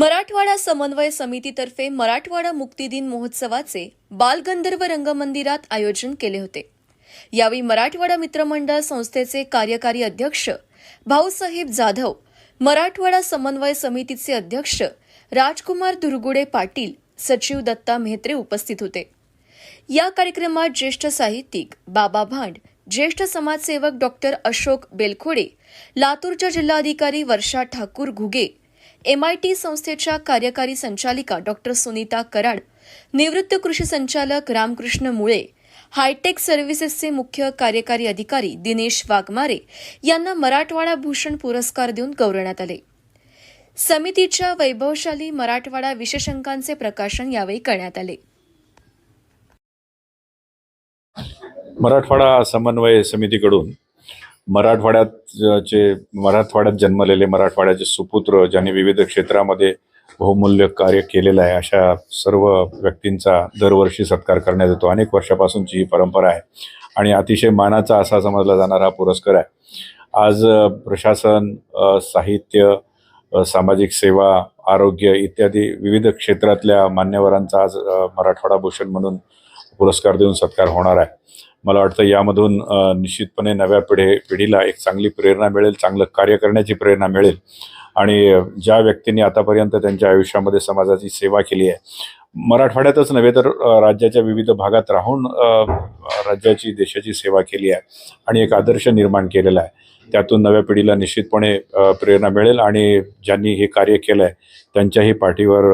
मराठवाडा समन्वय समितीतर्फे मराठवाडा मुक्तिदिन महोत्सवाचे बालगंधर्व रंगमंदिरात आयोजन केले होते. यावेळी मराठवाडा मित्रमंडळ संस्थेचे कार्यकारी अध्यक्ष भाऊसाहेब जाधव मराठवाडा समन्वय समितीचे अध्यक्ष राजकुमार दुर्गुडे पाटील सचिव दत्ता मेहत्रे उपस्थित होते. या कार्यक्रमात ज्येष्ठ साहित्यिक बाबा भांड ज्येष्ठ समाजसेवक डॉक्टर अशोक बेलखोडे लातूरच्या जिल्हाधिकारी वर्षा ठाकूर घुगे एमआयटी संस्थेच्या कार्यकारी संचालिका डॉक्टर सुनीता कराड निवृत्त कृषी संचालक रामकृष्ण मुळे हायटेक सर्व्हिसेसचे मुख्य कार्यकारी अधिकारी दिनेश वाघमारे यांना मराठवाडा भूषण पुरस्कार देऊन गौरवण्यात आले. समितीच्या वैभवशाली मराठवाडा विशेषांकांचे प्रकाशन यावेळी करण्यात आले. मराठवाडा समन्वय समितीकडून मराठवाड्यात चे मराठवाड्यात जन्मलेले मराठवाड्याचे सुपुत्र ज्यांनी विविध क्षेत्रामध्ये बहुमूल्य कार्य केलेलं आहे अशा सर्व व्यक्तींचा दरवर्षी सत्कार करण्यात येतो. अनेक वर्षापासूनची ही परंपरा आहे आणि अतिशय मानाचा असा समजला जाणारा हा पुरस्कार आहे. आज प्रशासन साहित्य सामाजिक सेवा आरोग्य इत्यादी विविध क्षेत्रातल्या मान्यवरांचा आज मराठवाडा भूषण म्हणून पुरस्कार देऊन सत्कार होणार आहे. मला वाटतं यामधून निश्चितपणे नव्या पिढी पिढीला एक चांगली प्रेरणा मिळेल चांगलं कार्य करण्याची प्रेरणा मिळेल. आणि ज्या व्यक्तींनी आतापर्यंत त्यांच्या आयुष्यामध्ये समाजाची सेवा केली आहे मराठवाड्यातच नव्हे तर राज्याच्या विविध भागात राहून राज्याची देशाची सेवा केली आहे आणि एक आदर्श निर्माण केलेला आहे. त्यातून नव्या पिढीला निश्चितपणे प्रेरणा मिळेल आणि ज्यांनी हे कार्य केलं आहे त्यांच्याही पाठीवर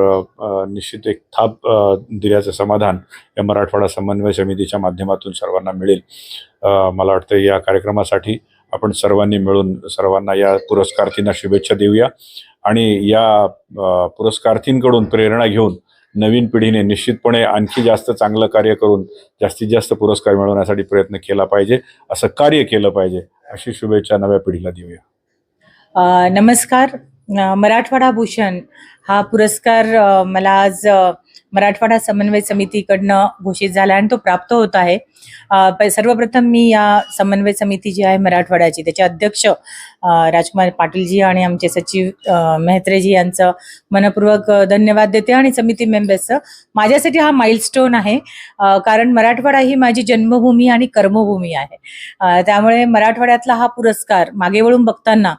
निश्चित एक थाप दिल्याचं समाधान या मराठवाडा समन्वय समितीच्या माध्यमातून सर्वांना मिळेल. मला वाटतं या कार्यक्रमासाठी आपण सर्वांनी मिळून सर्वांना या पुरस्कार्थींना शुभेच्छा देऊया आणि या पुरस्कार्थींकडून प्रेरणा घेऊन नवीन पिढीने निश्चितपणे आणखी जास्त चांगलं कार्य करून जास्तीत जास्त पुरस्कार मिळवण्यासाठी प्रयत्न केला पाहिजे असं कार्य केलं पाहिजे अशी शुभेच्छा नव्या पिढीला देऊया. नमस्कार. मराठवाडा भूषण हा पुरस्कार मला आज मराठवाडा समन्वय समितीकडनं घोषित झाला आणि तो प्राप्त होत आहे. सर्वप्रथम मी या समन्वय समिती जी आहे मराठवाड्याची त्याचे अध्यक्ष राजकुमार पाटीलजी आणि आमचे सचिव मेहत्रेजी यांचं मनपूर्वक धन्यवाद देते आणि समिती मेंबर्सचं माझ्यासाठी हा माइलस्टोन आहे. कारण मराठवाडा ही माझी जन्मभूमी आणि कर्मभूमी आहे. त्यामुळे मराठवाड्यातला हा पुरस्कार मागे वळून बघताना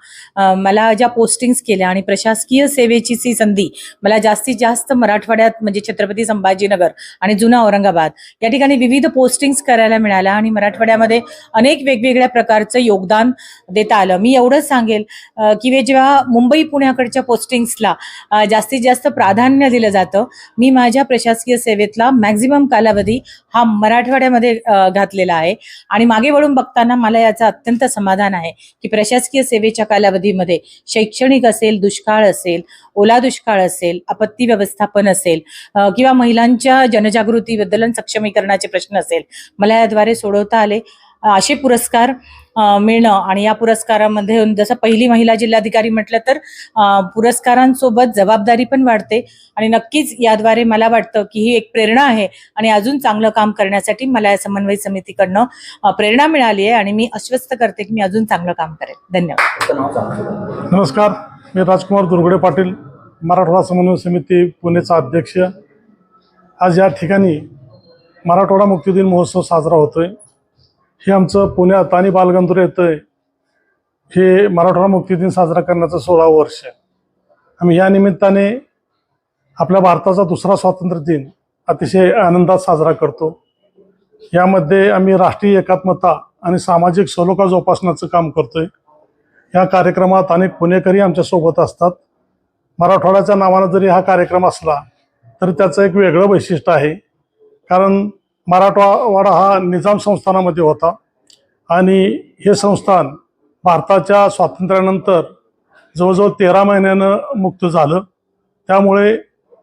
मला ज्या पोस्टिंग्स केल्या आणि प्रशासकीय सेवेची सी संधी मला जास्तीत जास्त मराठवाड्यात म्हणजे छत्रपती संभाजीनगर आणि जुना औरंगाबाद. या ठिकाणी विविध पोस्टिंग्स करायला मिळाल्या आणि मराठवाड्यामध्ये अनेक वेगवेगळ्या प्रकारचं योगदान देता आलं. मी एवढंच सांगेल की जेव्हा मुंबई पुण्याकडच्या पोस्टिंग्सला जास्तीत जास्त प्राधान्य दिलं जातं मी माझ्या प्रशासकीय सेवेतला मॅक्झिमम कालावधी हा मराठवाड्यामध्ये घातलेला आहे. आणि मागे वळून बघताना मला याचं अत्यंत समाधान आहे की प्रशासकीय सेवेच्या कालावधीमध्ये शैक्षणिक असेल दुष्काळ असेल ओला दुष्काळ असेल आपत्ती व्यवस्थापन असेल किंवा महिलांच्या जनजागृतीबद्दल सक्षमीकरणाचे प्रश्न असेल मला याद्वारे सोडवता आले. असे पुरस्कार मिळणं आणि या पुरस्कारामध्ये जसं पहिली महिला जिल्हाधिकारी म्हटलं तर पुरस्कारांसोबत जबाबदारी पण वाढते आणि नक्कीच याद्वारे मला वाटतं की ही एक प्रेरणा आहे आणि अजून चांगलं काम करण्यासाठी मला या समन्वय समितीकडनं प्रेरणा मिळाली आहे आणि मी आश्वस्त करते की मी अजून चांगलं काम करेन. धन्यवाद. नमस्कार. मी राजकुमार दुर्गडे पाटील मराठवाडा समन्वय समिती पुणेचा अध्यक्ष. आज या ठिकाणी मराठवाडा मुक्तिदिन महोत्सव साजरा होतोय. हे आमचं पुण्यात आणि बालगंधूर येतं आहे हे मराठवाडा मुक्ती दिन साजरा करण्याचं सोळावं वर्ष आम्ही या निमित्ताने आपल्या भारताचा दुसरा स्वातंत्र्य दिन अतिशय आनंदात साजरा करतो. यामध्ये आम्ही राष्ट्रीय एकात्मता आणि सामाजिक सलोखा जोपासण्याचं काम करतोय. या कार्यक्रमात अनेक पुणेकरी आमच्यासोबत असतात. मराठवाड्याच्या नावानं जरी हा कार्यक्रम असला तरी त्याचं एक वेगळं वैशिष्ट्य आहे. कारण मराठवाडा हा निजाम संस्थानामध्ये होता. आणि हे संस्थान भारताच्या स्वातंत्र्यानंतर जवळजवळ तेरा महिन्यानं मुक्त झालं. त्यामुळे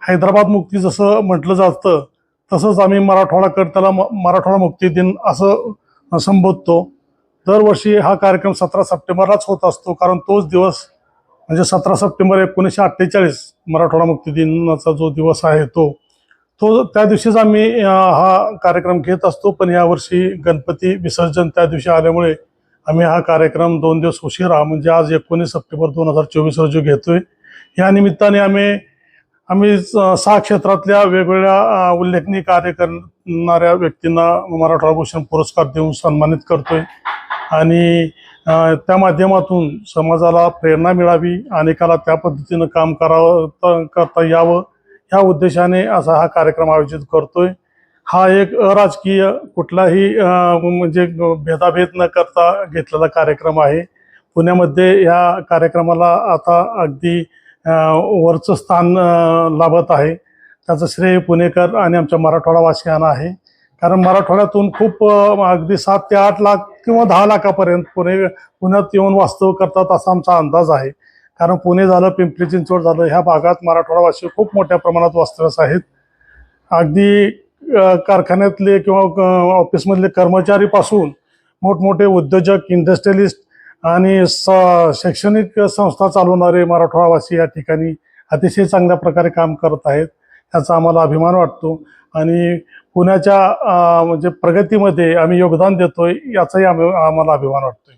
हैदराबाद मुक्ती जसं म्हटलं जातं तसंच आम्ही मराठवाडाकडे त्याला मराठवाडा मुक्ती दिन असं संबोधतो. दरवर्षी हा कार्यक्रम सतरा सप्टेंबरलाच होत असतो कारण तोच दिवस म्हणजे सतरा सप्टेंबर एकोणीसशे अठ्ठेचाळीस मराठवाडा मुक्ती दिनाचा जो दिवस आहे तो तो त्या दिवशीच आम्ही हा कार्यक्रम घेत असतो. पण यावर्षी गणपती विसर्जन त्या दिवशी आल्यामुळे आम्ही हा कार्यक्रम दोन दिवस उशिरा म्हणजे आज एकोणीस सप्टेंबर दोन हजार चोवीस रोजी घेतोय. या निमित्ताने आम्ही आम्ही सहा क्षेत्रातल्या वेगवेगळ्या उल्लेखनीय कार्य करणाऱ्या व्यक्तींना मराठा भूषण पुरस्कार देऊन सन्मानित करतोय. आणि त्या माध्यमातून समाजाला प्रेरणा मिळावी अनेकाला त्या पद्धतीनं काम करावं करता यावं ह्या उद्देशाने असा हा कार्यक्रम आयोजित करतोय. हा एक अराजकीय कुठलाही म्हणजे भेदाभेद न करता घेतलेला कार्यक्रम आहे. पुण्यामध्ये ह्या कार्यक्रमाला आता अगदी वरचं स्थान लाभत आहे. त्याचं श्रेय पुणेकर आणि आमच्या मराठवाडावासियांना आहे. कारण मराठवाड्यातून खूप अगदी सात ते आठ लाख किंवा दहा लाखापर्यंत पुणे पुण्यात येऊन वास्तव करतात असा आमचा अंदाज आहे. कारण पुणे झालं पिंपरी चिंचवड झालं ह्या भागात मराठवाडावासी खूप मोठ्या प्रमाणात वास्तव्यास आहेत. अगदी कारखान्यातले किंवा अ, ऑफिसमधले कर्मचारीपासून मोठमोठे उद्योजक इंडस्ट्रियलिस्ट आणि स शैक्षणिक संस्था चालवणारे मराठवाडावासी या ठिकाणी अतिशय चांगल्या प्रकारे काम करत आहेत. याचा आम्हाला अभिमान वाटतो. आणि पुण्याच्या म्हणजे प्रगतीमध्ये आम्ही योगदान देतोय याचाही आम्ही आम्हाला अभिमान वाटतोय.